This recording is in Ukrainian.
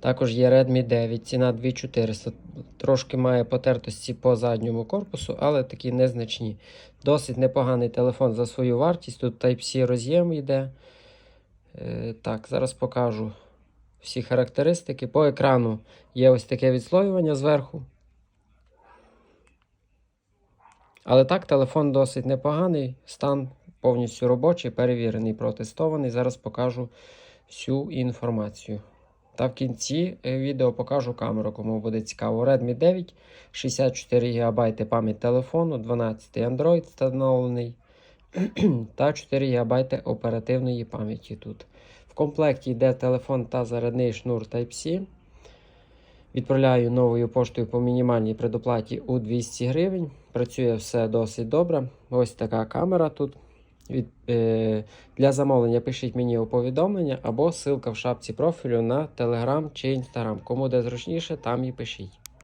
Також є Redmi 9, ціна 2400. Трошки має потертості по задньому корпусу, але такі незначні. Досить непоганий телефон за свою вартість. Тут Type-C роз'єм йде. Е, Так, зараз покажу всі характеристики. По екрану є ось таке відслоювання зверху. Але так, телефон досить непоганий, стан повністю робочий, перевірений, протестований. Зараз покажу всю інформацію. Та в кінці е, відео покажу камеру, кому буде цікаво. Redmi 9, 64 ГБ пам'ять телефону, 12 Android встановлений та 4 ГБ оперативної пам'яті тут. В комплекті йде телефон та зарядний шнур Type-C. Відправляю новою поштою по мінімальній предоплаті у 200 гривень. Працює все досить добре. Ось така камера тут. Від, е, для замовлення пишіть мені у повідомлення або ссылка в шапці профілю на Telegram чи Instagram. Кому де зручніше, там і пишіть.